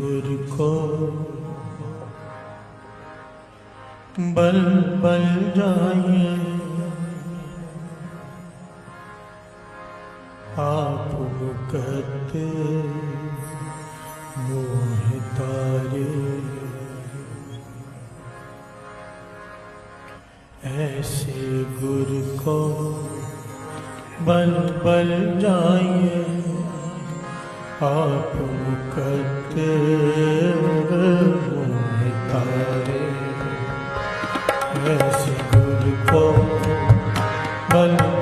गुर को। बल बल जाइए। आप मुकत मोह तारे। ऐसे गुरु को बल बल जाइए। Thank you.